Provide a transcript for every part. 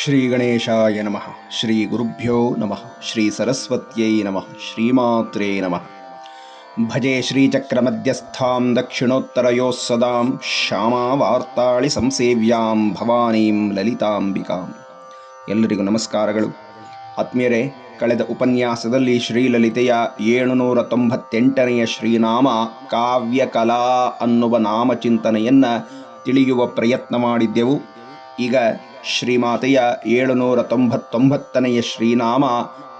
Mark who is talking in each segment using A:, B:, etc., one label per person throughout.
A: ಶ್ರೀ ಗಣೇಶಾಯ ನಮಃ. ಶ್ರೀ ಗುರುಭ್ಯೋ ನಮಃ. ಶ್ರೀ ಸರಸ್ವತ್ಯೈ ನಮಃ. ಶ್ರೀಮಾತ್ರೇ ನಮಃ. ಭಜೆ ಶ್ರೀಚಕ್ರಮಧ್ಯಸ್ಥಾಂ ದಕ್ಷಿಣೋತ್ತರಯೋಃ ಸದಾಂ ಶ್ಯಾಮಾವಾರ್ತಾಳಿ ಸಂಸೇವ್ಯಾಂ ಭವಾನೀಂ ಲಲಿತಾಂಬಿಕಾಂ. ಎಲ್ಲರಿಗೂ ನಮಸ್ಕಾರಗಳು. ಆತ್ಮೀಯರೇ, ಕಳೆದ ಉಪನ್ಯಾಸದಲ್ಲಿ ಶ್ರೀಲಲಿತೆಯ ಏಳುನೂರ ತೊಂಬತ್ತೆಂಟನೆಯ ಶ್ರೀನಾಮ ಕಾವ್ಯಕಲಾ ಅನ್ನುವ ನಾಮಚಿಂತನೆಯನ್ನು ತಿಳಿಯುವ ಪ್ರಯತ್ನ ಮಾಡಿದ್ದೆವು. ಈಗ ಶ್ರೀಮಾತೆಯ ಏಳುನೂರ ತೊಂಬತ್ತೊಂಬತ್ತನೆಯ ಶ್ರೀನಾಮ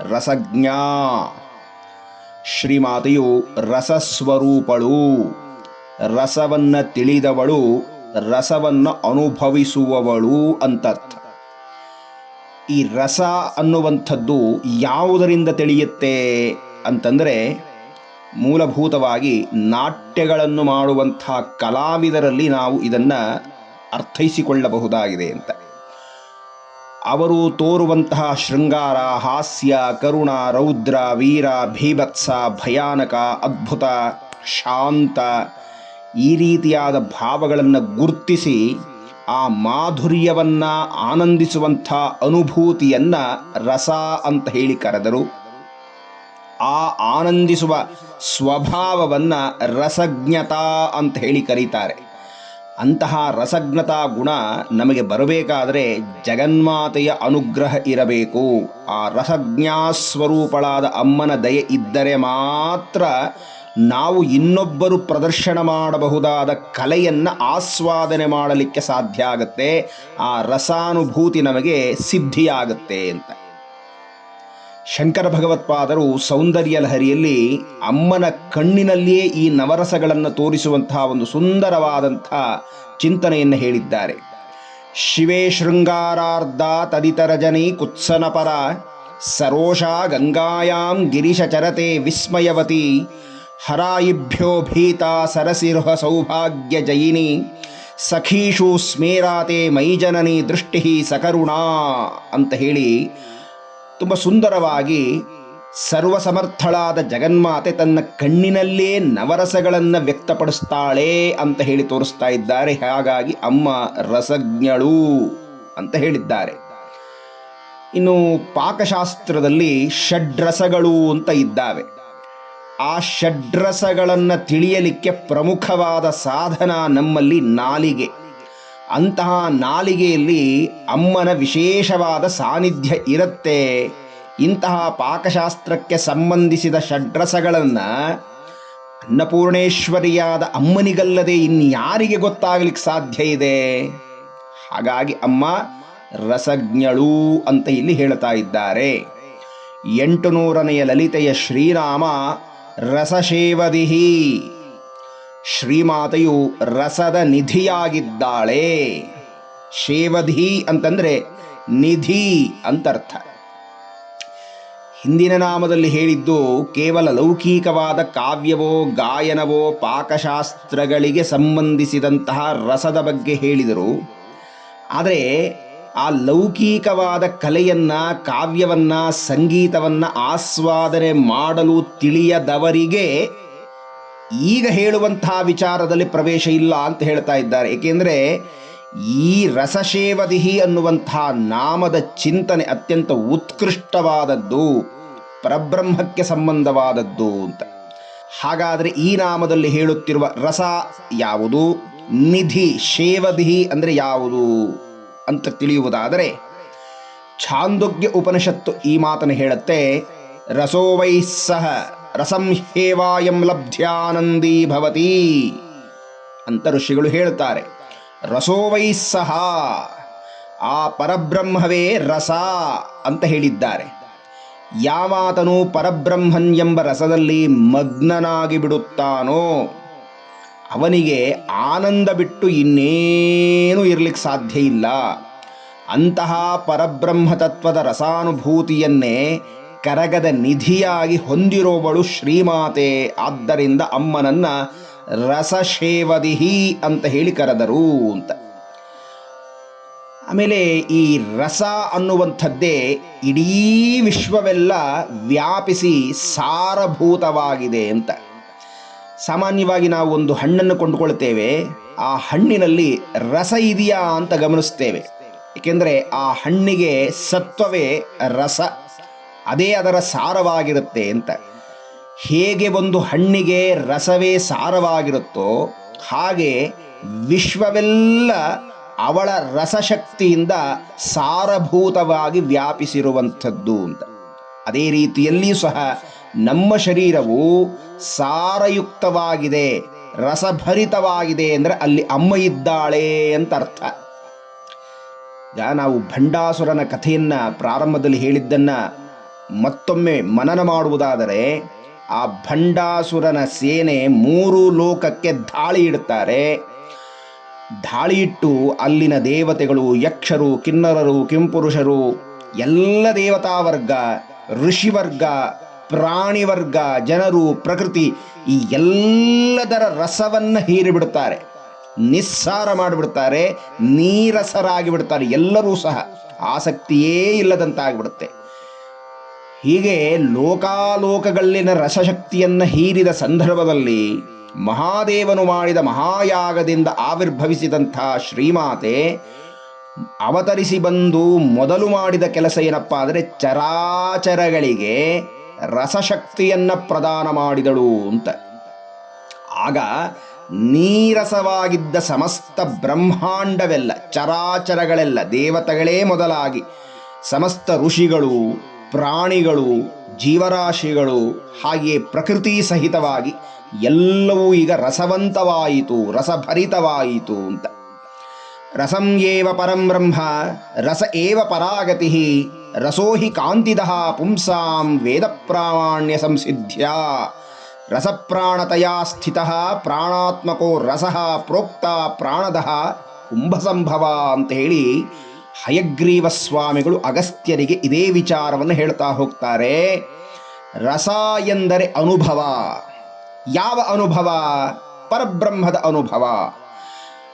A: ರಸಜ್ಞಾ. ಶ್ರೀಮಾತೆಯು ರಸಸ್ವರೂಪಳು. ರಸವನ್ನು ತಿಳಿದವಳು, ರಸವನ್ನು ಅನುಭವಿಸುವವಳು ಅಂತರ್ಥ. ಈ ರಸ ಅನ್ನುವಂಥದ್ದು ಯಾವುದರಿಂದ ತಿಳಿಯುತ್ತೆ ಅಂತಂದರೆ, ಮೂಲಭೂತವಾಗಿ ನಾಟ್ಯಗಳನ್ನು ಮಾಡುವಂಥ ಕಲಾವಿದರಲ್ಲಿ ನಾವು ಇದನ್ನು ಅರ್ಥೈಸಿಕೊಳ್ಳಬಹುದಾಗಿದೆ ಅಂತ. ಅವರು ತೋರುವಂತಹ ಶೃಂಗಾರ, ಹಾಸ್ಯ, ಕರುಣ, ರೌದ್ರ, ವೀರ, ಭೀಭತ್ಸ, ಭಯಾನಕ, ಅದ್ಭುತ, ಶಾಂತ ಈ ರೀತಿಯಾದ ಭಾವಗಳನ್ನು ಗುರ್ತಿಸಿ ಆ ಮಾಧುರ್ಯವನ್ನು ಆನಂದಿಸುವಂಥ ಅನುಭೂತಿಯನ್ನು ರಸ ಅಂತ ಹೇಳಿ ಕರೆದರು. ಆ ಆನಂದಿಸುವ ಸ್ವಭಾವವನ್ನು ರಸಜ್ಞತಾ ಅಂತ ಹೇಳಿ ಕರೀತಾರೆ. ಅಂತಹ ರಸಜ್ಞತಾ ಗುಣ ನಮಗೆ ಬರಬೇಕಾದರೆ ಜಗನ್ಮಾತೆಯ ಅನುಗ್ರಹ ಇರಬೇಕು. ಆ ರಸಜ್ಞಾ ಸ್ವರೂಪಳಾದ ಅಮ್ಮನ ದಯೆ ಇದ್ದರೆ ಮಾತ್ರ ನಾವು ಇನ್ನೊಬ್ಬರು ಪ್ರದರ್ಶನ ಮಾಡಬಹುದಾದ ಕಲೆಯನ್ನು ಆಸ್ವಾದನೆ ಮಾಡಲಿಕ್ಕೆ ಸಾಧ್ಯ ಆಗುತ್ತೆ. ಆ ರಸಾನುಭೂತಿ ನಮಗೆ ಸಿದ್ಧಿಯಾಗುತ್ತೆ ಅಂತ. ಶಂಕರ ಭಗವತ್ಪಾದರು ಸೌಂದರ್ಯ ಲಹರಿಯಲ್ಲಿ ಅಮ್ಮನ ಕಣ್ಣಿನಲ್ಲಿಯೇ ಈ ನವರಸಗಳನ್ನು ತೋರಿಸುವಂತಹ ಒಂದು ಸುಂದರವಾದಂಥ ಚಿಂತನೆಯನ್ನು ಹೇಳಿದ್ದಾರೆ. ಶಿವೇ ಶೃಂಗಾರಾರ್ಧ ತದಿತರಜನಿ ಕುತ್ಸನಪರ ಸರೋಷಾ ಗಂಗಾಯಾಂ ಗಿರಿಶಚರತೆ ವಿಸ್ಮಯವತಿ, ಹರಾಯಿಭ್ಯೋ ಭೀತ ಸರಸಿರುಹ ಸೌಭಾಗ್ಯ ಜಯಿನಿ, ಸಖೀಷು ಸ್ಮೇರಾತೆ ಮೈಜನನಿ ದೃಷ್ಟಿ ಸಕರುಣಾ ಅಂತ ಹೇಳಿ ತುಂಬ ಸುಂದರವಾಗಿ ಸರ್ವಸಮರ್ಥಳಾದ ಜಗನ್ಮಾತೆ ತನ್ನ ಕಣ್ಣಿನಲ್ಲೇ ನವರಸಗಳನ್ನು ವ್ಯಕ್ತಪಡಿಸ್ತಾಳೆ ಅಂತ ಹೇಳಿ ತೋರಿಸ್ತಾ ಇದ್ದಾರೆ. ಹಾಗಾಗಿ ಅಮ್ಮ ರಸಜ್ಞಳು ಅಂತ ಹೇಳಿದ್ದಾರೆ. ಇನ್ನು ಪಾಕಶಾಸ್ತ್ರದಲ್ಲಿ ಷಡ್ರಸಗಳು ಅಂತ ಇದ್ದಾವೆ. ಆ ಷಡ್ರಸಗಳನ್ನು ತಿಳಿಯಲಿಕ್ಕೆ ಪ್ರಮುಖವಾದ ಸಾಧನ ನಮ್ಮಲ್ಲಿ ನಾಲಿಗೆ. ಅಂತಹ ನಾಲಿಗೆಯಲ್ಲಿ ಅಮ್ಮನ ವಿಶೇಷವಾದ ಸಾನ್ನಿಧ್ಯ ಇರುತ್ತೆ. ಇಂತಹ ಪಾಕಶಾಸ್ತ್ರಕ್ಕೆ ಸಂಬಂಧಿಸಿದ ಷಡ್ರಸಗಳನ್ನು ಅನ್ನಪೂರ್ಣೇಶ್ವರಿಯಾದ ಅಮ್ಮನಿಗಲ್ಲದೆ ಇನ್ಯಾರಿಗೆ ಗೊತ್ತಾಗಲಿಕ್ಕೆ ಸಾಧ್ಯ ಇದೆ? ಹಾಗಾಗಿ ಅಮ್ಮ ರಸಜ್ಞಳು ಅಂತ ಇಲ್ಲಿ ಹೇಳ್ತಾ ಇದ್ದಾರೆ. ಎಂಟು ನೂರನೆಯ ಲಲಿತೆಯ ಶ್ರೀರಾಮ ರಸಶೇವದಿಹಿ. ಶ್ರೀಮಾತೆಯು ರಸದ ನಿಧಿಯಾಗಿದ್ದಾಳೆ. ಶೇವಧಿ ಅಂತಂದ್ರೆ ನಿಧಿ ಅಂತರ್ಥ. ಹಿಂದಿನ ನಾಮದಲ್ಲಿ ಹೇಳಿದ್ದು ಕೇವಲ ಲೌಕಿಕವಾದ ಕಾವ್ಯವೋ, ಗಾಯನವೋ, ಪಾಕಶಾಸ್ತ್ರಗಳಿಗೆ ಸಂಬಂಧಿಸಿದಂತಹ ರಸದ ಬಗ್ಗೆ ಹೇಳಿದರು. ಆದರೆ ಆ ಲೌಕಿಕವಾದ ಕಲೆಯನ್ನ, ಕಾವ್ಯವನ್ನ, ಸಂಗೀತವನ್ನ ಆಸ್ವಾದನೆ ಮಾಡಲು ತಿಳಿಯದವರಿಗೆ ಈಗ ಹೇಳುವಂತಹ ವಿಚಾರದಲ್ಲಿ ಪ್ರವೇಶ ಇಲ್ಲ ಅಂತ ಹೇಳ್ತಾ ಇದ್ದಾರೆ. ಏಕೆಂದರೆ ಈ ರಸಶೇವದಿಹಿ ಅನ್ನುವಂಥ ನಾಮದ ಚಿಂತನೆ ಅತ್ಯಂತ ಉತ್ಕೃಷ್ಟವಾದದ್ದು, ಪರಬ್ರಹ್ಮಕ್ಕೆ ಸಂಬಂಧವಾದದ್ದು ಅಂತ. ಹಾಗಾದರೆ ಈ ನಾಮದಲ್ಲಿ ಹೇಳುತ್ತಿರುವ ರಸ ಯಾವುದು? ನಿಧಿ ಶೇವದಿಹಿ ಅಂದರೆ ಯಾವುದು ಅಂತ ತಿಳಿಯುವುದಾದರೆ, ಛಾಂದೋಗ್ಯ ಉಪನಿಷತ್ತು ಈ ಮಾತನ್ನು ಹೇಳುತ್ತೆ ರಸೋವೈ ಸಹ ರಸಂ ಹೇವಾಯಂ ಲಬ್ಧ್ಯಾನಂದೀ ಭವತಿ ಅಂತ ಋಷಿಗಳು ಹೇಳ್ತಾರೆ. ರಸೋವೈ ಸಹ, ಆ ಪರಬ್ರಹ್ಮವೇ ರಸ ಅಂತ ಹೇಳಿದ್ದಾರೆ. ಯಾವಾತನು ಪರಬ್ರಹ್ಮನ್ ಎಂಬ ರಸದಲ್ಲಿ ಮಗ್ನನಾಗಿ ಬಿಡುತ್ತಾನೋ, ಅವನಿಗೆ ಆನಂದ ಬಿಟ್ಟು ಇನ್ನೇನು ಇರಲಿಕ್ಕೆ ಸಾಧ್ಯ ಇಲ್ಲ. ಅಂತಹ ಪರಬ್ರಹ್ಮ ತತ್ವದ ರಸಾನುಭೂತಿಯನ್ನೇ ಕರಗದ ನಿಧಿಯಾಗಿ ಹೊಂದಿರೋವಳು ಶ್ರೀಮಾತೆ. ಆದ್ದರಿಂದ ಅಮ್ಮನನ್ನ ರಸಶೇವದಿಹಿ ಅಂತ ಹೇಳಿ ಕರೆದರು ಅಂತ. ಆಮೇಲೆ ಈ ರಸ ಅನ್ನುವಂಥದ್ದೇ ಇಡೀ ವಿಶ್ವವೆಲ್ಲ ವ್ಯಾಪಿಸಿ ಸಾರಭೂತವಾಗಿದೆ ಅಂತ. ಸಾಮಾನ್ಯವಾಗಿ ನಾವು ಒಂದು ಹಣ್ಣನ್ನು ಕೊಂಡುಕೊಳ್ತೇವೆ ಆ ಹಣ್ಣಿನಲ್ಲಿ ರಸ ಇದೆಯಾ ಅಂತ ಗಮನಿಸ್ತೇವೆ ಏಕೆಂದರೆ ಆ ಹಣ್ಣಿಗೆ ಸತ್ವವೇ ರಸ. ಅದೇ ಅದರ ಸಾರವಾಗಿರುತ್ತೆ ಅಂತ. ಹೇಗೆ ಒಂದು ಹಣ್ಣಿಗೆ ರಸವೇ ಸಾರವಾಗಿರುತ್ತೋ ಹಾಗೆ ವಿಶ್ವವೆಲ್ಲ ಅವಳ ರಸಶಕ್ತಿಯಿಂದ ಸಾರಭೂತವಾಗಿ ವ್ಯಾಪಿಸಿರುವಂಥದ್ದು ಅಂತ. ಅದೇ ರೀತಿಯಲ್ಲಿಯೂ ಸಹ ನಮ್ಮ ಶರೀರವು ಸಾರಯುಕ್ತವಾಗಿದೆ, ರಸಭರಿತವಾಗಿದೆ ಅಂದರೆ ಅಲ್ಲಿ ಅಮ್ಮ ಇದ್ದಾಳೆ ಅಂತ ಅರ್ಥ. ಈಗ ನಾವು ಭಂಡಾಸುರನ ಕಥೆಯನ್ನ ಪ್ರಾರಂಭದಲ್ಲಿ ಹೇಳಿದ್ದನ್ನ ಮತ್ತೊಮ್ಮೆ ಮನನ ಮಾಡುವುದಾದರೆ ಆ ಭಂಡಾಸುರನ ಸೇನೆ ಮೂರು ಲೋಕಕ್ಕೆ ದಾಳಿ ಇಡುತ್ತಾರೆ. ದಾಳಿ ಇಟ್ಟು ಅಲ್ಲಿನ ದೇವತೆಗಳು ಯಕ್ಷರು, ಕಿನ್ನರರು, ಕಿಂಪುರುಷರು, ಎಲ್ಲ ದೇವತಾ ವರ್ಗ ಋಷಿವರ್ಗ, ಪ್ರಾಣಿವರ್ಗ, ಜನರು, ಪ್ರಕೃತಿ ಈ ಎಲ್ಲದರ ರಸವನ್ನು ಹೀರಿಬಿಡುತ್ತಾರೆ. ನಿಸ್ಸಾರ ಮಾಡಿಬಿಡ್ತಾರೆ ನೀರಸರಾಗಿ ಬಿಡ್ತಾರೆ ಎಲ್ಲರೂ ಸಹ. ಆಸಕ್ತಿಯೇ ಇಲ್ಲದಂತಾಗ್ಬಿಡುತ್ತೆ. ಹೀಗೆ ಲೋಕಾಲೋಕಗಳಲ್ಲಿನ ರಸಶಕ್ತಿಯನ್ನು ಹೀರಿದ ಸಂದರ್ಭದಲ್ಲಿ ಮಹಾದೇವನು ಮಾಡಿದ ಮಹಾಯಾಗದಿಂದ ಆವಿರ್ಭವಿಸಿದಂಥ ಶ್ರೀಮಾತೆ ಅವತರಿಸಿ ಬಂದು ಮೊದಲು ಮಾಡಿದ ಕೆಲಸ ಏನಪ್ಪ ಅಂದರೆ ಚರಾಚರಗಳಿಗೆ ರಸಶಕ್ತಿಯನ್ನು ಪ್ರದಾನ ಮಾಡಿದಳು ಅಂತ. ಆಗ ನೀರಸವಾಗಿದ್ದ ಸಮಸ್ತ ಬ್ರಹ್ಮಾಂಡವೆಲ್ಲ, ಚರಾಚರಗಳೆಲ್ಲ, ದೇವತೆಗಳೇ ಮೊದಲಾಗಿ ಸಮಸ್ತ ಋಷಿಗಳು ಪ್ರಾಣಿಗಳು, ಜೀವರಾಶಿಗಳು ಹಾಗೆಯೇ ಪ್ರಕೃತಿ ಸಹಿತವಾಗಿ ಎಲ್ಲವೂ ಈಗ ರಸವಂತವಾಯಿತು, ರಸಭರಿತವಾಯಿತು ಅಂತ. ರಸಂ ಏವ ಪರಂ ಬ್ರಹ್ಮ, ರಸ ಏವ ಪರಾಗತಿ, ರಸೋ ಹಿ ಕಾಂತಿದಃ ಪುಂಸಾಂ ವೇದ ಪ್ರಾಮಾಣ್ಯ ಸಂಸಿದ್ಧ್ಯ. ರಸಪ್ರಾಣತಯಾ ಸ್ಥಿತ ಪ್ರಾಣಾತ್ಮಕೋ ರಸ ಪ್ರೋಕ್ತ ಪ್ರಾಣದ ಕುಂಭಸಂಭವ ಅಂತ ಹೇಳಿ ಹಯಗ್ರೀವ ಸ್ವಾಮಿಗಳು ಅಗಸ್ತ್ಯರಿಗೆ ಇದೇ ವಿಚಾರವನ್ನು ಹೇಳ್ತಾ ಹೋಗ್ತಾರೆ. ರಸ ಎಂದರೆ ಅನುಭವ. ಯಾವ ಅನುಭವ? ಪರಬ್ರಹ್ಮದ ಅನುಭವ.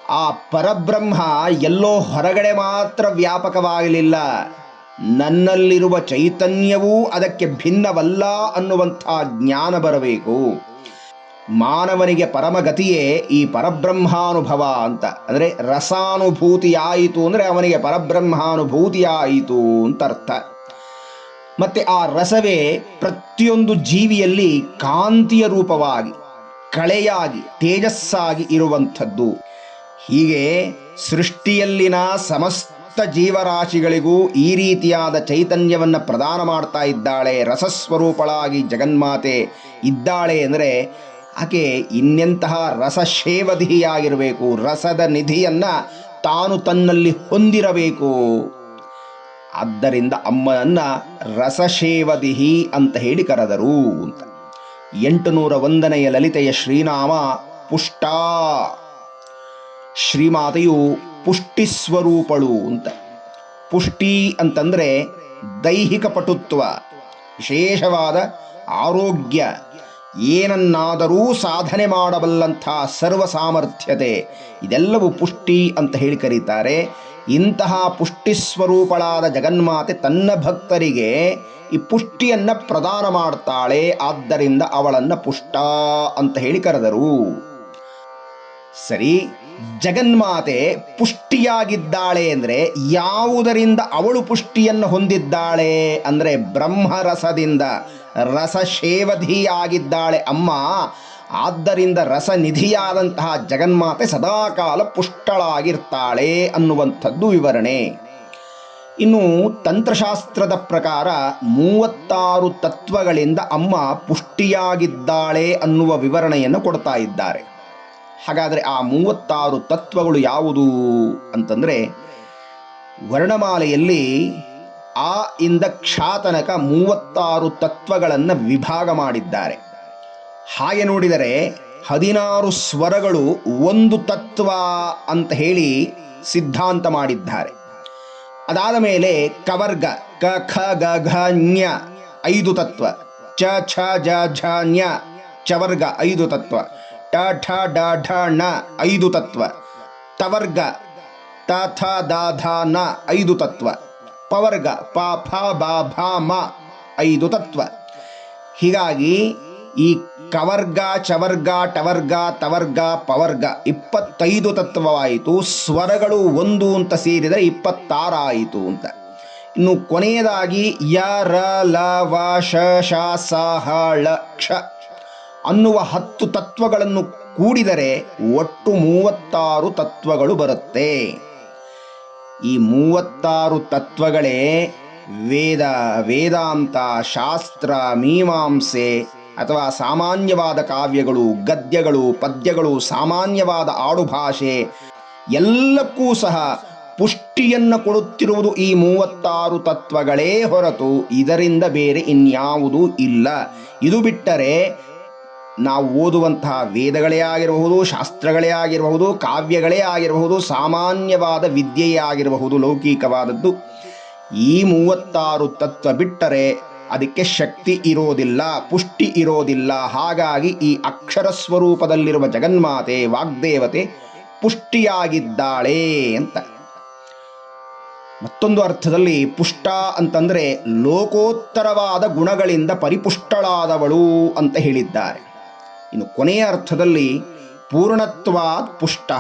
A: ಆ ಪರಬ್ರಹ್ಮ ಎಲ್ಲೋ ಹೊರಗಡೆ ಮಾತ್ರ ವ್ಯಾಪಕವಾಗಲಿಲ್ಲ. ನನ್ನಲ್ಲಿರುವ ಚೈತನ್ಯವೂ ಅದಕ್ಕೆ ಭಿನ್ನವಲ್ಲ ಅನ್ನುವಂಥ ಜ್ಞಾನ ಬರಬೇಕು. ಮಾನವನಿಗೆ ಪರಮಗತಿಯೇ ಈ ಪರಬ್ರಹ್ಮಾನುಭವ ಅಂತ. ಅಂದರೆ ರಸಾನುಭೂತಿಯಾಯಿತು ಅಂದರೆ ಅವನಿಗೆ ಪರಬ್ರಹ್ಮಾನುಭೂತಿಯಾಯಿತು ಅಂತ ಅರ್ಥ. ಮತ್ತೆ ಆ ರಸವೇ ಪ್ರತಿಯೊಂದು ಜೀವಿಯಲ್ಲಿ ಕಾಂತಿಯ ರೂಪವಾಗಿ, ಕಳೆಯಾಗಿ, ತೇಜಸ್ಸಾಗಿ ಇರುವಂಥದ್ದು. ಹೀಗೆ ಸೃಷ್ಟಿಯಲ್ಲಿನ ಸಮಸ್ತ ಜೀವರಾಶಿಗಳಿಗೂ ಈ ರೀತಿಯಾದ ಚೈತನ್ಯವನ್ನು ಪ್ರದಾನ ಮಾಡ್ತಾ ಇದ್ದಾಳೆ, ರಸಸ್ವರೂಪಳಾಗಿ ಜಗನ್ಮಾತೆ ಇದ್ದಾಳೆ ಅಂದರೆ ಆಕೆ ಇನ್ನೆಂತಹ ರಸಶೇವಧಿಯಾಗಿರಬೇಕು, ರಸದ ನಿಧಿಯನ್ನು ತಾನು ತನ್ನಲ್ಲಿ ಹೊಂದಿರಬೇಕು. ಆದ್ದರಿಂದ ಅಮ್ಮನನ್ನ ರಸಶೇವದಿಹಿ ಅಂತ ಹೇಳಿ ಕರೆದರು ಅಂತ. ಎಂಟುನೂರ ಒಂದನೆಯ ಲಲಿತೆಯ ಶ್ರೀನಾಮ ಪುಷ್ಟ. ಶ್ರೀಮಾತೆಯು ಪುಷ್ಟಿ ಸ್ವರೂಪಳು ಅಂತ. ಪುಷ್ಟಿ ಅಂತಂದ್ರೆ ದೈಹಿಕ ಪಟುತ್ವ, ವಿಶೇಷವಾದ ಆರೋಗ್ಯ. ಏನನ್ನಾದರೂ ಸಾಧನೆ ಮಾಡಬಲ್ಲಂಥ ಸರ್ವ ಸಾಮರ್ಥ್ಯತೆ, ಇದೆಲ್ಲವೂ ಪುಷ್ಟಿ ಅಂತ ಹೇಳಿ ಕರೀತಾರೆ. ಇಂತಹ ಪುಷ್ಟಿ ಸ್ವರೂಪಳಾದ ಜಗನ್ಮಾತೆ ತನ್ನ ಭಕ್ತರಿಗೆ ಈ ಪುಷ್ಟಿಯನ್ನು ಪ್ರದಾನ ಮಾಡ್ತಾಳೆ, ಆದ್ದರಿಂದ ಅವಳನ್ನು ಪುಷ್ಟ ಅಂತ ಹೇಳಿ ಕರೆದರು. ಸರಿ, ಜಗನ್ಮಾತೆ ಪುಷ್ಟಿಯಾಗಿದ್ದಾಳೆ ಅಂದರೆ ಯಾವುದರಿಂದ ಅವಳು ಪುಷ್ಟಿಯನ್ನು ಹೊಂದಿದ್ದಾಳೆ ಅಂದರೆ ಬ್ರಹ್ಮರಸದಿಂದ ರಸಶೇವಧಿಯಾಗಿದ್ದಾಳೆ ಅಮ್ಮ. ಆದ್ದರಿಂದ ರಸನಿಧಿಯಾದಂತಹ ಜಗನ್ಮಾತೆ ಸದಾಕಾಲ ಪುಷ್ಟಳಾಗಿರ್ತಾಳೆ ಅನ್ನುವಂಥದ್ದು ವಿವರಣೆ. ಇನ್ನು ತಂತ್ರಶಾಸ್ತ್ರದ ಪ್ರಕಾರ ಮೂವತ್ತಾರು ತತ್ವಗಳಿಂದ ಅಮ್ಮ ಪುಷ್ಟಿಯಾಗಿದ್ದಾಳೆ ಅನ್ನುವ ವಿವರಣೆಯನ್ನು ಕೊಡ್ತಾ ಇದ್ದಾರೆ. ಹಾಗಾದರೆ ಆ ಮೂವತ್ತಾರು ತತ್ವಗಳು ಯಾವುದು ಅಂತಂದರೆ ವರ್ಣಮಾಲೆಯಲ್ಲಿ ಆ ಇಂದ ಕ್ಷಾತನಕ ಮೂವತ್ತಾರು ತತ್ವಗಳನ್ನು ವಿಭಾಗ ಮಾಡಿದ್ದಾರೆ. ಹಾಗೆ ನೋಡಿದರೆ ಹದಿನಾರು ಸ್ವರಗಳು ಒಂದು ತತ್ವ ಅಂತ ಹೇಳಿ ಸಿದ್ಧಾಂತ ಮಾಡಿದ್ದಾರೆ. ಅದಾದ ಮೇಲೆ ಕವರ್ಗ ಕ ಖ ಗ ಘ ಞ ಐದು ತತ್ವ, ಚ ಛ ಜ ಝ ಞ ಚವರ್ಗ ಐದು ತತ್ವ. ಟ ಠ ಡ ಢ ಣ ಐದು ತತ್ವ. ತವರ್ಗ ತ ಥ ದ ನ ಐದು ತತ್ವ. ಪವರ್ಗ ಪ ಫ ಬ ಭ ಮ ಐದು ತತ್ವ. ಹೀಗಾಗಿ ಈ ಕವರ್ಗ, ಚವರ್ಗ, ಟವರ್ಗ, ತವರ್ಗ, ಪವರ್ಗ ಇಪ್ಪತ್ತೈದು ತತ್ವವಾಯಿತು. ಸ್ವರಗಳು ಒಂದು ಅಂತ ಸೇರಿದರೆ ಇಪ್ಪತ್ತಾರಾಯಿತು ಅಂತ. ಇನ್ನು ಕೊನೆಯದಾಗಿ ಯ, ರ, ಲ, ವ, ಶ ಶ, ಸ, ಹ, ಳ, ಕ್ಷ. ಅನ್ನುವ ಹತ್ತು ತತ್ವಗಳನ್ನು ಕೂಡಿದರೆ ಒಟ್ಟು ಮೂವತ್ತಾರು ತತ್ವಗಳು ಬರುತ್ತೆ. ಈ ಮೂವತ್ತಾರು ತತ್ವಗಳೇ ವೇದ, ವೇದಾಂತ, ಶಾಸ್ತ್ರ, ಮೀಮಾಂಸೆ ಅಥವಾ ಸಾಮಾನ್ಯವಾದ ಕಾವ್ಯಗಳು, ಗದ್ಯಗಳು, ಪದ್ಯಗಳು, ಸಾಮಾನ್ಯವಾದ ಆಡುಭಾಷೆ ಎಲ್ಲಕ್ಕೂ ಸಹ ಪುಷ್ಟಿಯನ್ನು ಕೊಡುತ್ತಿರುವುದು ಈ ಮೂವತ್ತಾರು ತತ್ವಗಳೇ ಹೊರತು ಇದರಿಂದ ಬೇರೆ ಇನ್ಯಾವುದೂ ಇಲ್ಲ. ಇದು ಬಿಟ್ಟರೆ ನಾವು ಓದುವಂತಹ ವೇದಗಳೇ ಆಗಿರಬಹುದು, ಶಾಸ್ತ್ರಗಳೇ ಆಗಿರಬಹುದು, ಕಾವ್ಯಗಳೇ ಆಗಿರಬಹುದು, ಸಾಮಾನ್ಯವಾದ ವಿದ್ಯೆಯೇ ಆಗಿರಬಹುದು, ಲೌಕಿಕವಾದದ್ದು. ಈ ಮೂವತ್ತಾರು ತತ್ವ ಬಿಟ್ಟರೆ ಅದಕ್ಕೆ ಶಕ್ತಿ ಇರೋದಿಲ್ಲ, ಪುಷ್ಟಿ ಇರೋದಿಲ್ಲ. ಹಾಗಾಗಿ ಈ ಅಕ್ಷರ ಸ್ವರೂಪದಲ್ಲಿರುವ ಜಗನ್ಮಾತೆ, ವಾಗ್ದೇವತೆ ಪುಷ್ಟಿಯಾಗಿದ್ದಾಳೆ ಅಂತ. ಮತ್ತೊಂದು ಅರ್ಥದಲ್ಲಿ ಪುಷ್ಟ ಅಂತಂದ್ರೆ ಲೋಕೋತ್ತರವಾದ ಗುಣಗಳಿಂದ ಪರಿಪುಷ್ಟಳಾದವಳು ಅಂತ ಹೇಳಿದ್ದಾರೆ. ಇನ್ನು ಕೊನೆಯ ಅರ್ಥದಲ್ಲಿ ಪೂರ್ಣತ್ವಾತ್ ಪುಷ್ಟ.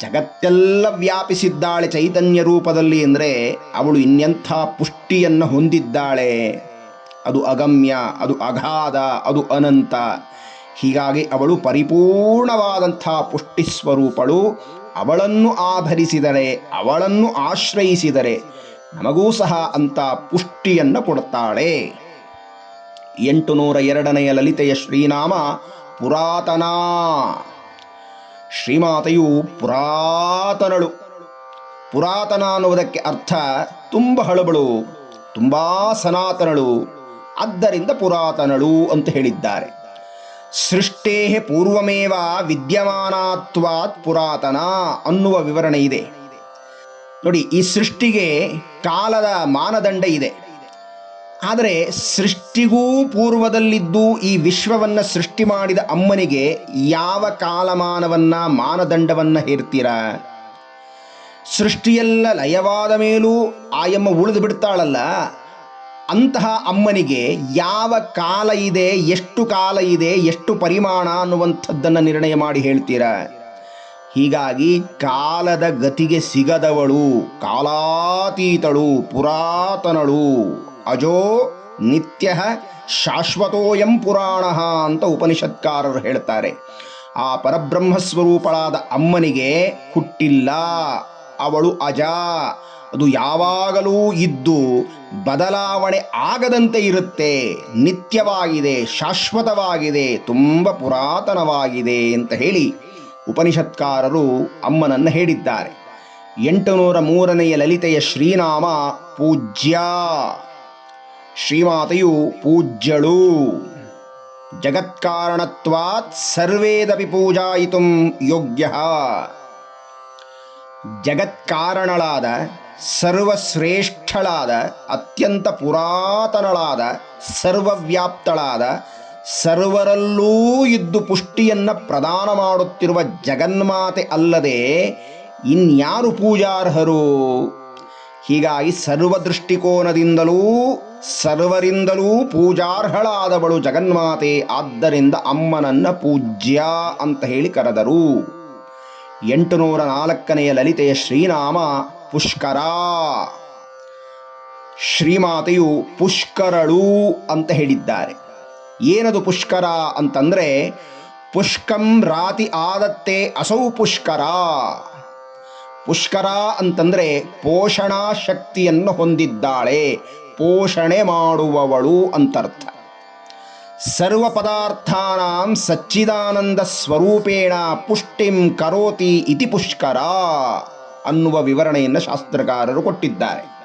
A: ಜಗತ್ತೆಲ್ಲ ವ್ಯಾಪಿಸಿದ್ದಾಳೆ ಚೈತನ್ಯ ರೂಪದಲ್ಲಿ ಅಂದರೆ ಅವಳು ಇನ್ಯಂಥ ಪುಷ್ಟಿಯನ್ನು ಹೊಂದಿದ್ದಾಳೆ. ಅದು ಅಗಮ್ಯ, ಅದು ಅಗಾಧ, ಅದು ಅನಂತ. ಹೀಗಾಗಿ ಅವಳು ಪರಿಪೂರ್ಣವಾದಂಥ ಪುಷ್ಟಿ ಸ್ವರೂಪಳು ಅವಳನ್ನು ಆಧರಿಸಿದರೆ, ಅವಳನ್ನು ಆಶ್ರಯಿಸಿದರೆ ನಮಗೂ ಸಹ ಅಂಥ ಪುಷ್ಟಿಯನ್ನು ಕೊಡುತ್ತಾಳೆ ಎಂಟು ನೂರ ಎರಡನೆಯ ಲಲಿತೆಯ ಶ್ರೀನಾಮ ಪುರಾತನ. ಶ್ರೀಮಾತೆಯು ಪುರಾತನಳು. ಪುರಾತನ ಅನ್ನುವುದಕ್ಕೆ ಅರ್ಥ ತುಂಬ ಹಳಬಳು, ತುಂಬ ಸನಾತನಳು, ಆದ್ದರಿಂದ ಪುರಾತನಳು ಅಂತ ಹೇಳಿದ್ದಾರೆ. ಸೃಷ್ಟೇ ಪೂರ್ವಮೇವ ವಿದ್ಯಮಾನಾತ್ವಾತ್ ಪುರಾತನ ಅನ್ನುವ ವಿವರಣೆ ಇದೆ. ನೋಡಿ, ಈ ಸೃಷ್ಟಿಗೆ ಕಾಲದ ಮಾನದಂಡ ಇದೆ. ಆದರೆ ಸೃಷ್ಟಿಗೂ ಪೂರ್ವದಲ್ಲಿದ್ದು ಈ ವಿಶ್ವವನ್ನು ಸೃಷ್ಟಿ ಮಾಡಿದ ಅಮ್ಮನಿಗೆ ಯಾವ ಕಾಲಮಾನವನ್ನ ಮಾನದಂಡವನ್ನ ಹೇರ್ತೀರ? ಸೃಷ್ಟಿಯೆಲ್ಲ ಲಯವಾದ ಮೇಲೂ ಆಯಮ್ಮ ಉಳಿದು ಬಿಡ್ತಾಳಲ್ಲ. ಅಂತಹ ಅಮ್ಮನಿಗೆ ಯಾವ ಕಾಲ ಇದೆ, ಎಷ್ಟು ಕಾಲ ಇದೆ, ಎಷ್ಟು ಪರಿಮಾಣ ಅನ್ನುವಂಥದ್ದನ್ನು ನಿರ್ಣಯ ಮಾಡಿ ಹೇಳ್ತೀರ? ಹೀಗಾಗಿ ಕಾಲದ ಗತಿಗೆ ಸಿಗದವಳು, ಕಾಲಾತೀತಳು, ಪುರಾತನಳು. ಅಜೋ ನಿತ್ಯ ಶಾಶ್ವತೋಯಂ ಪುರಾಣ ಅಂತ ಉಪನಿಷತ್ಕಾರರು ಹೇಳ್ತಾರೆ. ಆ ಪರಬ್ರಹ್ಮ ಸ್ವರೂಪಳಾದ ಅಮ್ಮನಿಗೆ ಹುಟ್ಟಿಲ್ಲ, ಅವಳು ಅಜ. ಅದು ಯಾವಾಗಲೂ ಇದ್ದು ಬದಲಾವಣೆ ಆಗದಂತೆ ಇರುತ್ತೆ, ನಿತ್ಯವಾಗಿದೆ, ಶಾಶ್ವತವಾಗಿದೆ, ತುಂಬ ಪುರಾತನವಾಗಿದೆ ಅಂತ ಹೇಳಿ ಉಪನಿಷತ್ಕಾರರು ಅಮ್ಮನನ್ನು ಹೇಳಿದ್ದಾರೆ. ಎಂಟುನೂರ ಮೂರನೆಯ ಲಲಿತೆಯ ಶ್ರೀನಾಮ ಪೂಜ್ಯ. ಶ್ರೀಮಾತೆಯು ಪೂಜ್ಯಳು. ಜಗತ್ಕಾರಣತ್ವಾತ್ ಸರ್ವೇದಪಿ ಪೂಜಾಯಿತು ಯೋಗ್ಯ. ಜಗತ್ಕಾರಣಳಾದ, ಸರ್ವಶ್ರೇಷ್ಠಳಾದ, ಅತ್ಯಂತ ಪುರಾತನಳಾದ, ಸರ್ವವ್ಯಾಪ್ತಳಾದ, ಸರ್ವರಲ್ಲೂ ಇದ್ದು ಪುಷ್ಟಿಯನ್ನು ಪ್ರದಾನ ಮಾಡುತ್ತಿರುವ ಜಗನ್ಮಾತೆ ಅಲ್ಲದೆ ಇನ್ಯಾರು ಪೂಜಾರ್ಹರು? ಹೀಗಾಗಿ ಸರ್ವ ದೃಷ್ಟಿಕೋನದಿಂದಲೂ ಸರ್ವರಿಂದಲೂ ಪೂಜಾರ್ಹಳಾದವಳು ಜಗನ್ಮಾತೆ, ಆದ್ದರಿಂದ ಅಮ್ಮನನ್ನ ಪೂಜ್ಯ ಅಂತ ಹೇಳಿ ಕರೆದರು. ಎಂಟುನೂರ ನಾಲ್ಕನೆಯ ಲಲಿತೆಯ ಶ್ರೀನಾಮ ಪುಷ್ಕರ. ಶ್ರೀಮಾತೆಯು ಪುಷ್ಕರಳು ಅಂತ ಹೇಳಿದ್ದಾರೆ. ಏನದು ಪುಷ್ಕರ ಅಂತಂದ್ರೆ, ಪುಷ್ಕಂ ರಾತಿ ಆದತ್ತೆ ಅಸೌ ಪುಷ್ಕರ. ಪುಷ್ಕರ ಅಂತಂದ್ರೆ ಪೋಷಣಾ ಶಕ್ತಿಯನ್ನು ಹೊಂದಿದ್ದಾಳೆ. ಪೋಷಣೆ ಮಾಡುವವಳು ಅಂತರ್ಥ. ಸರ್ವ ಪದಾರ್ಥಾನಾಂ ಸಚ್ಚಿದಾನಂದ ಸ್ವರೂಪೇಣ ಪುಷ್ಟಿಂ ಕರೋತಿ ಇತಿ ಪುಷ್ಕರ ಅನ್ನುವ ವಿವರಣೆಯನ್ನು ಶಾಸ್ತ್ರಕಾರರು ಕೊಟ್ಟಿದ್ದಾರೆ.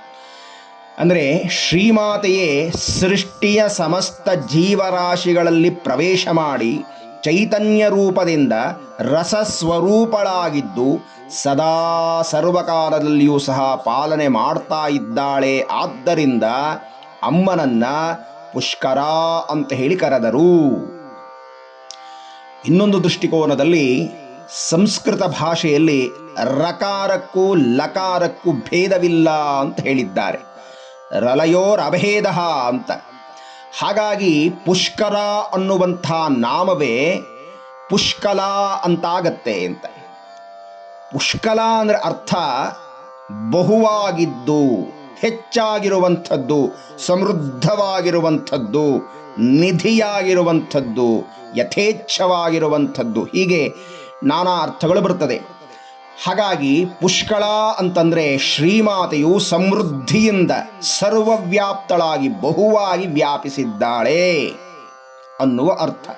A: ಅಂದರೆ ಶ್ರೀಮಾತೆಯೇ ಸೃಷ್ಟಿಯ ಸಮಸ್ತ ಜೀವರಾಶಿಗಳಲ್ಲಿ ಪ್ರವೇಶ ಮಾಡಿ ಚೈತನ್ಯ ರೂಪದಿಂದ ರಸಸ್ವರೂಪಳಾಗಿದ್ದು ಸದಾ ಸರ್ವಕಾಲದಲ್ಲಿಯೂ ಸಹ ಪಾಲನೆ ಮಾಡ್ತಾ ಇದ್ದಾಳೆ. ಆದ್ದರಿಂದ ಅಮ್ಮನನ್ನ ಪುಷ್ಕರ ಅಂತ ಹೇಳಿ ಕರೆದರು. ಇನ್ನೊಂದು ದೃಷ್ಟಿಕೋನದಲ್ಲಿ ಸಂಸ್ಕೃತ ಭಾಷೆಯಲ್ಲಿ ರಕಾರಕ್ಕೂ ಲಕಾರಕ್ಕೂ ಭೇದವಿಲ್ಲ ಅಂತ ಹೇಳಿದ್ದಾರೆ. ರಲಯೋರ್ ಅಭೇದ ಅಂತ. ಹಾಗಾಗಿ ಪುಷ್ಕರ ಅನ್ನುವಂಥ ನಾಮವೇ ಪುಷ್ಕಲ ಅಂತಾಗತ್ತೆ ಅಂತ. ಪುಷ್ಕಲ ಅಂದರೆ ಅರ್ಥ ಬಹುವಾಗಿದ್ದು, ಹೆಚ್ಚಾಗಿರುವಂಥದ್ದು, ಸಮೃದ್ಧವಾಗಿರುವಂಥದ್ದು, ನಿಧಿಯಾಗಿರುವಂಥದ್ದು, ಯಥೇಚ್ಛವಾಗಿರುವಂಥದ್ದು ಹೀಗೆ ನಾನಾ ಅರ್ಥಗಳು ಬರ್ತದೆ ಹಾಗಾಗಿ ಪುಷ್ಕಳ ಅಂತಂದರೆ ಶ್ರೀಮಾತೆಯು ಸಮೃದ್ಧಿಯಿಂದ ಸರ್ವವ್ಯಾಪ್ತಳಾಗಿ ಬಹುವಾಗಿ ವ್ಯಾಪಿಸಿದ್ದಾಳೆ ಅನ್ನುವ ಅರ್ಥ.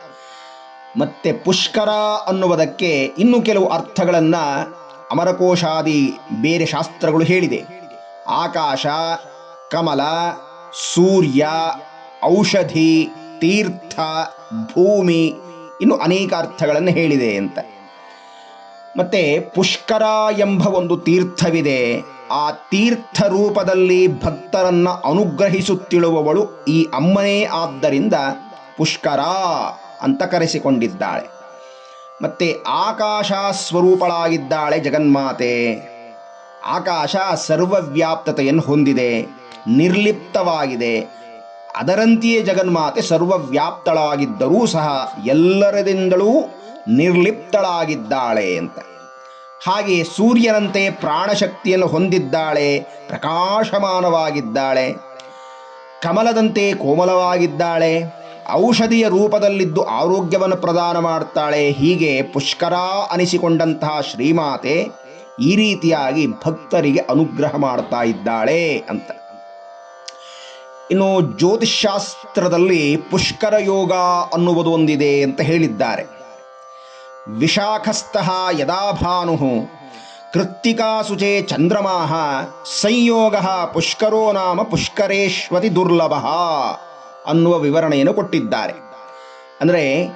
A: ಮತ್ತೆ ಪುಷ್ಕರ ಅನ್ನುವುದಕ್ಕೆ ಇನ್ನು ಕೆಲವು ಅರ್ಥಗಳನ್ನು ಅಮರಕೋಶಾದಿ ಬೇರೆ ಶಾಸ್ತ್ರಗಳು ಹೇಳಿದೆ. ಆಕಾಶ, ಕಮಲ, ಸೂರ್ಯ, ಔಷಧಿ, ತೀರ್ಥ, ಭೂಮಿ, ಇನ್ನು ಅನೇಕ ಅರ್ಥಗಳನ್ನು ಹೇಳಿದೆ ಅಂತ. ಮತ್ತೆ ಪುಷ್ಕರ ಎಂಬ ಒಂದು ತೀರ್ಥವಿದೆ. ಆ ತೀರ್ಥ ರೂಪದಲ್ಲಿ ಭಕ್ತರನ್ನ ಅನುಗ್ರಹಿಸುತ್ತಿಳುವವಳು ಈ ಅಮ್ಮನೇ ಆದ್ದರಿಂದ ಪುಷ್ಕರ ಅಂತ ಕರೆಸಿಕೊಂಡಿದ್ದಾಳೆ. ಮತ್ತೆ ಆಕಾಶ ಸ್ವರೂಪಳಾಗಿದ್ದಾಳೆ ಜಗನ್ಮಾತೆ. ಆಕಾಶ ಸರ್ವವ್ಯಾಪ್ತತೆಯನ್ನು ಹೊಂದಿದೆ, ನಿರ್ಲಿಪ್ತವಾಗಿದೆ. ಅದರಂತೆಯೇ ಜಗನ್ಮಾತೆ ಸರ್ವವ್ಯಾಪ್ತಳಾಗಿದ್ದರೂ ಸಹ ಎಲ್ಲರದಿಂದಲೂ ನಿರ್ಲಿಪ್ತಳಾಗಿದ್ದಾಳೆ ಅಂತ. ಹಾಗೆ ಸೂರ್ಯನಂತೆ ಪ್ರಾಣಶಕ್ತಿಯನ್ನು ಹೊಂದಿದ್ದಾಳೆ, ಪ್ರಕಾಶಮಾನವಾಗಿದ್ದಾಳೆ, ಕಮಲದಂತೆ ಕೋಮಲವಾಗಿದ್ದಾಳೆ, ಔಷಧಿಯ ರೂಪದಲ್ಲಿದ್ದು ಆರೋಗ್ಯವನ್ನು ಪ್ರದಾನ ಮಾಡ್ತಾಳೆ, ಹೀಗೆ ಪುಷ್ಕರ ಅನಿಸಿಕೊಂಡಂತಹ ಶ್ರೀಮಾತೆ ಈ ರೀತಿಯಾಗಿ ಭಕ್ತರಿಗೆ ಅನುಗ್ರಹ ಮಾಡ್ತಾ ಇದ್ದಾಳೆ ಅಂತ. ಇನ್ನು ಜ್ಯೋತಿಷಾಸ್ತ್ರದಲ್ಲಿ ಪುಷ್ಕರ ಯೋಗ ಅನ್ನುವುದು ಒಂದಿದೆ ಅಂತ ಹೇಳಿದ್ದಾರೆ. ವಿಶಾಖಸ್ಥಃ ಯದಾ ಭಾನು. ಕೃತ್ತಿಕಾಸುಚೆ ಚಂದ್ರಮಾಹ, ಸಂಯೋಗ ಪುಷ್ಕರೋ ನಾಮ ಪುಷ್ಕರೇಶ್ವತಿ ದುರ್ಲಭ ಅನ್ನುವ ವಿವರಣೆಯನ್ನು ಕೊಟ್ಟಿದ್ದಾರೆ. ಅಂದರೆ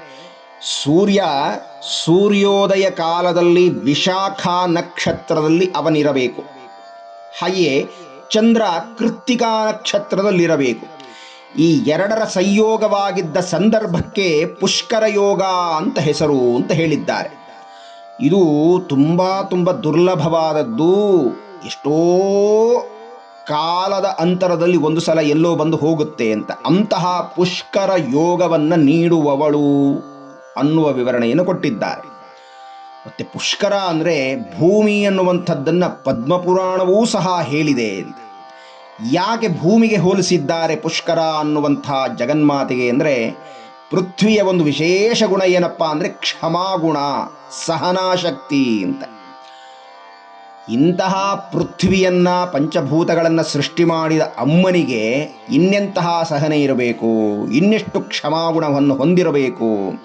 A: ಸೂರ್ಯ ಸೂರ್ಯೋದಯ ಕಾಲದಲ್ಲಿ ವಿಶಾಖ ನಕ್ಷತ್ರದಲ್ಲಿ ಅವನಿರಬೇಕು. ಹಾಗೆಯೇ ಚಂದ್ರ ಕೃತ್ತಿಕಾ ನಕ್ಷತ್ರದಲ್ಲಿರಬೇಕು. ಈ ಎರಡರ ಸಂಯೋಗವಾಗಿದ್ದ ಸಂದರ್ಭಕ್ಕೆ ಪುಷ್ಕರ ಯೋಗ ಅಂತ ಹೆಸರು ಅಂತ ಹೇಳಿದ್ದಾರೆ. ಇದು ತುಂಬ ತುಂಬ ದುರ್ಲಭವಾದದ್ದು. ಎಷ್ಟೋ ಕಾಲದ ಅಂತರದಲ್ಲಿ ಒಂದು ಸಲ ಎಲ್ಲೋ ಬಂದು ಹೋಗುತ್ತೆ ಅಂತ. ಅಂತಹ ಪುಷ್ಕರ ಯೋಗವನ್ನು ನೀಡುವವಳು ಅನ್ನುವ ವಿವರಣೆಯನ್ನು ಕೊಟ್ಟಿದ್ದಾರೆ. ಮತ್ತೆ ಪುಷ್ಕರ ಅಂದರೆ ಭೂಮಿ ಅನ್ನುವಂಥದ್ದನ್ನು ಪದ್ಮಪುರಾಣವೂ ಸಹ ಹೇಳಿದೆ ಅಂತ. ಯಾಕೆ ಭೂಮಿಗೆ ಹೋಲಿಸಿದ್ದಾರೆ ಪುಷ್ಕರ ಅನ್ನುವಂಥ ಜಗನ್ಮಾತೆಗೆ ಅಂದರೆ ಪೃಥ್ವಿಯ ಒಂದು ವಿಶೇಷ ಗುಣ ಏನಪ್ಪ ಅಂದರೆ ಕ್ಷಮಾಗುಣ ಸಹನಾಶಕ್ತಿ ಅಂತ. ಇಂತಹ ಪೃಥ್ವಿಯನ್ನ, ಪಂಚಭೂತಗಳನ್ನು ಸೃಷ್ಟಿ ಮಾಡಿದ ಅಮ್ಮನಿಗೆ ಇನ್ನೆಂತಹ ಸಹನೆ ಇರಬೇಕು, ಇನ್ನೆಷ್ಟು ಕ್ಷಮಾಗುಣವನ್ನು ಹೊಂದಿರಬೇಕು?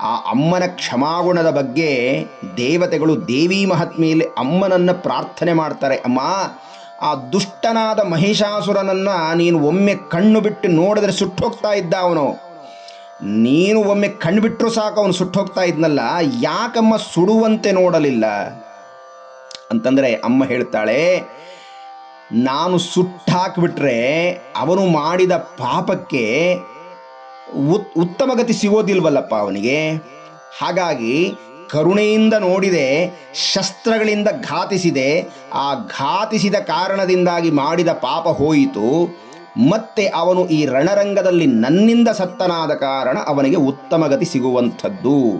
A: ಆ ಅಮ್ಮನ ಕ್ಷಮಾಗುಣದ ಬಗ್ಗೆ ದೇವತೆಗಳು ದೇವಿ ಮಹಾತ್ಮೆಯಲ್ಲಿ ಅಮ್ಮನನ್ನು ಪ್ರಾರ್ಥನೆ ಮಾಡ್ತಾರೆ. ಅಮ್ಮ ಆ ದುಷ್ಟನಾದ ಮಹಿಷಾಸುರನನ್ನ ನೀನು ಒಮ್ಮೆ ಕಣ್ಣು ಬಿಟ್ಟು ನೋಡಿದ್ರೆ ಸುಟ್ಟೋಗ್ತಾ ಇದ್ದ ಅವನು. ನೀನು ಒಮ್ಮೆ ಕಣ್ಣು ಬಿಟ್ಟರು ಸಾಕು, ಅವನು ಸುಟ್ಟೋಗ್ತಾ ಇದ್ನಲ್ಲ, ಯಾಕಮ್ಮ ಸುಡುವಂತೆ ನೋಡಲಿಲ್ಲ? ಅಂತಂದರೆ ಅಮ್ಮ ಹೇಳ್ತಾಳೆ, ನಾನು ಸುಟ್ಟಾಕ್ಬಿಟ್ರೆ ಅವನು ಮಾಡಿದ ಪಾಪಕ್ಕೆ ಉತ್, ಉತ್ತಮ ಸಿಗೋದಿಲ್ವಲ್ಲಪ್ಪ ಅವನಿಗೆ? ಹಾಗಾಗಿ ಕರುಣೆಯಿಂದ ನೋಡಿದೆ, ಶಸ್ತ್ರಗಳಿಂದ ಘಾತಿಸಿದೆ. ಆ ಘಾತಿಸಿದ ಕಾರಣದಿಂದಾಗಿ ಮಾಡಿದ ಪಾಪ ಹೋಯಿತು. ಮತ್ತೆ ಅವನು ಈ ರಣರಂಗದಲ್ಲಿ ನನ್ನಿಂದ ಸತ್ತನಾದ ಕಾರಣ ಅವನಿಗೆ ಉತ್ತಮ ಗತಿ ಸಿಗುವಂಥದ್ದು.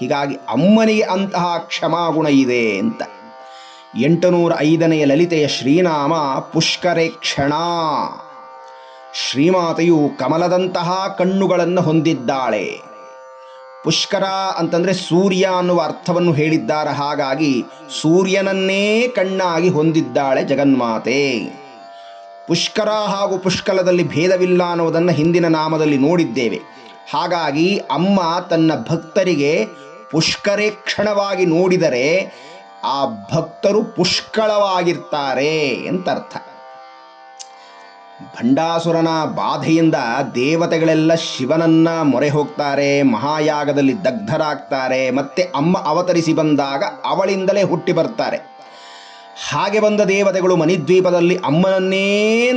A: ಹೀಗಾಗಿ ಅಮ್ಮನಿಗೆ ಅಂತಹ ಕ್ಷಮಾಗುಣ ಇದೆ ಅಂತ. ಎಂಟುನೂರ ಐದನೆಯ ಲಲಿತೆಯ ಶ್ರೀನಾಮ ಪುಷ್ಕರೇಕ್ಷಣ ಶ್ರೀಮಾತೆಯು ಕಮಲದಂತಹ ಕಣ್ಣುಗಳನ್ನು ಹೊಂದಿದ್ದಾಳೆ. ಪುಷ್ಕರ ಅಂತಂದ್ರೆ ಸೂರ್ಯ ಅನ್ನುವ ಅರ್ಥವನ್ನು ಹೇಳಿದ್ದಾರೆ. ಹಾಗಾಗಿ ಸೂರ್ಯನನ್ನೇ ಕಣ್ಣಾಗಿ ಹೊಂದಿದ್ದಾಳೆ ಜಗನ್ಮಾತೆ. ಪುಷ್ಕರ ಹಾಗೂ ಪುಷ್ಕಲದಲ್ಲಿ ಭೇದವಿಲ್ಲ ಅನ್ನುವುದನ್ನು ಹಿಂದಿನ ನಾಮದಲ್ಲಿ ನೋಡಿದ್ದೇವೆ. ಹಾಗಾಗಿ ಅಮ್ಮ ತನ್ನ ಭಕ್ತರಿಗೆ ಪುಷ್ಕರೇಕ್ಷಣವಾಗಿ ನೋಡಿದರೆ ಆ ಭಕ್ತರು ಪುಷ್ಕಳವಾಗಿರ್ತಾರೆ ಅಂತ ಅರ್ಥ ಭಂಡಾಸುರನ ಬಾಧೆಯಿಂದ ದೇವತೆಗಳೆಲ್ಲ ಶಿವನನ್ನ ಮೊರೆ ಹೋಗ್ತಾರೆ, ಮಹಾಯಾಗದಲ್ಲಿ ದಗ್ಧರಾಗ್ತಾರೆ, ಮತ್ತೆ ಅಮ್ಮ ಅವತರಿಸಿ ಬಂದಾಗ ಅವಳಿಂದಲೇ ಹುಟ್ಟಿ ಬರ್ತಾರೆ. ಹಾಗೆ ಬಂದ ದೇವತೆಗಳು ಮನಿದ್ವೀಪದಲ್ಲಿ ಅಮ್ಮನನ್ನೇ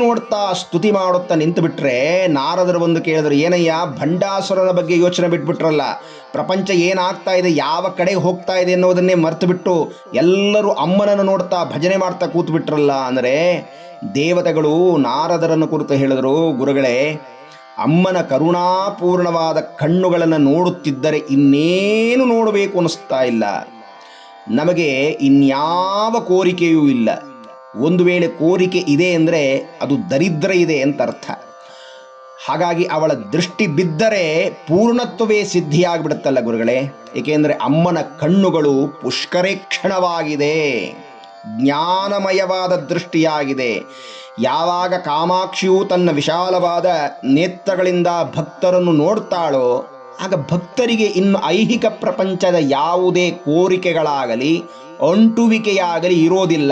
A: ನೋಡ್ತಾ ಸ್ತುತಿ ಮಾಡುತ್ತಾ ನಿಂತು ಬಿಟ್ರೆ ನಾರದರು ಬಂದು ಕೇಳಿದ್ರು, ಏನಯ್ಯ, ಭಂಡಾಸುರನ ಬಗ್ಗೆ ಯೋಚನೆ ಬಿಟ್ಬಿಟ್ರಲ್ಲ, ಪ್ರಪಂಚ ಏನಾಗ್ತಾ ಇದೆ, ಯಾವ ಕಡೆ ಹೋಗ್ತಾ ಇದೆ ಅನ್ನೋದನ್ನೇ ಮರೆತು ಬಿಟ್ಟು ಎಲ್ಲರೂ ಅಮ್ಮನನ್ನು ನೋಡ್ತಾ ಭಜನೆ ಮಾಡ್ತಾ ಕೂತು ಬಿಟ್ರಲ್ಲ ಅಂದರೆ ದೇವತೆಗಳು ನಾರದರನ್ನು ಕುರಿತು ಹೇಳಿದರು, ಗುರುಗಳೇ, ಅಮ್ಮನ ಕರುಣಾಪೂರ್ಣವಾದ ಕಣ್ಣುಗಳನ್ನು ನೋಡುತ್ತಿದ್ದರೆ ಇನ್ನೇನು ನೋಡಬೇಕು ಅನಿಸ್ತಾ ಇಲ್ಲ. ನಮಗೆ ಇನ್ಯಾವ ಕೋರಿಕೆಯೂ ಇಲ್ಲ. ಒಂದು ವೇಳೆ ಕೋರಿಕೆ ಇದೆ ಅಂದರೆ ಅದು ದರಿದ್ರ ಇದೆ ಅಂತ ಅರ್ಥ. ಹಾಗಾಗಿ ಅವಳ ದೃಷ್ಟಿ ಬಿದ್ದರೆ ಪೂರ್ಣತ್ವವೇ ಸಿದ್ಧಿಯಾಗಿಬಿಡುತ್ತಲ್ಲ ಗುರುಗಳೇ. ಏಕೆಂದರೆ ಅಮ್ಮನ ಕಣ್ಣುಗಳು ಪುಷ್ಕರೇಕ್ಷಣವಾಗಿದೆ ಜ್ಞಾನಮಯವಾದ ದೃಷ್ಟಿಯಾಗಿದೆ. ಯಾವಾಗ ಕಾಮಾಕ್ಷಿಯು ತನ್ನ ವಿಶಾಲವಾದ ನೇತ್ರಗಳಿಂದ ಭಕ್ತರನ್ನು ನೋಡ್ತಾಳೋ ಆಗ ಭಕ್ತರಿಗೆ ಇನ್ನು ಐಹಿಕ ಪ್ರಪಂಚದ ಯಾವುದೇ ಕೋರಿಕೆಗಳಾಗಲಿ, ಅಂಟುವಿಕೆಯಾಗಲಿ ಇರೋದಿಲ್ಲ.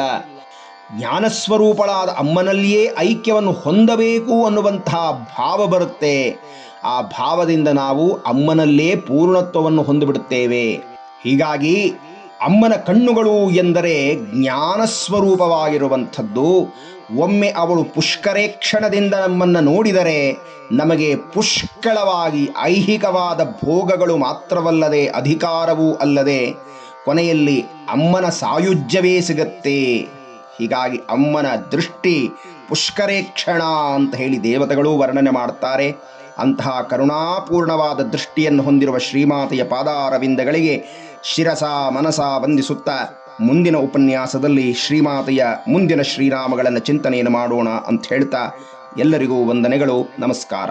A: ಜ್ಞಾನಸ್ವರೂಪಳಾದ ಅಮ್ಮನಲ್ಲಿಯೇ ಐಕ್ಯವನ್ನು ಹೊಂದಬೇಕು ಅನ್ನುವಂತಹ ಭಾವ ಬರುತ್ತೆ. ಆ ಭಾವದಿಂದ ನಾವು ಅಮ್ಮನಲ್ಲೇ ಪೂರ್ಣತ್ವವನ್ನು ಹೊಂದಿಬಿಡುತ್ತೇವೆ. ಹೀಗಾಗಿ ಅಮ್ಮನ ಕಣ್ಣುಗಳು ಎಂದರೆ ಜ್ಞಾನ ಸ್ವರೂಪವಾಗಿರುವಂಥದ್ದು ಒಮ್ಮೆ ಅವಳು ಪುಷ್ಕರೇಕ್ಷಣದಿಂದ ನಮ್ಮನ್ನು ನೋಡಿದರೆ ನಮಗೆ ಪುಷ್ಕಳವಾಗಿ ಐಹಿಕವಾದ ಭೋಗಗಳು ಮಾತ್ರವಲ್ಲದೆ ಅಧಿಕಾರವೂ ಅಲ್ಲದೆ ಕೊನೆಯಲ್ಲಿ ಅಮ್ಮನ ಸಾಯುಜ್ಯವೇ ಸಿಗತ್ತೆ. ಹೀಗಾಗಿ ಅಮ್ಮನ ದೃಷ್ಟಿ ಪುಷ್ಕರೇಕ್ಷಣ ಅಂತ ಹೇಳಿ ದೇವತೆಗಳು ವರ್ಣನೆ ಮಾಡ್ತಾರೆ. ಅಂತಹ ಕರುಣಾಪೂರ್ಣವಾದ ದೃಷ್ಟಿಯನ್ನು ಹೊಂದಿರುವ ಶ್ರೀಮಾತೆಯ ಪಾದಾರವಿಂದಗಳಿಗೆ ಶಿರಸ ಮನಸ ವಂದಿಸುತ್ತಾ ಮುಂದಿನ ಉಪನ್ಯಾಸದಲ್ಲಿ ಶ್ರೀಮಾತೆಯ ಮುಂದಿನ ಶ್ರೀರಾಮಗಳನ್ನು ಚಿಂತನೆಯನ್ನು ಮಾಡೋಣ ಅಂತ ಹೇಳ್ತಾ ಎಲ್ಲರಿಗೂ ವಂದನೆಗಳು, ನಮಸ್ಕಾರ.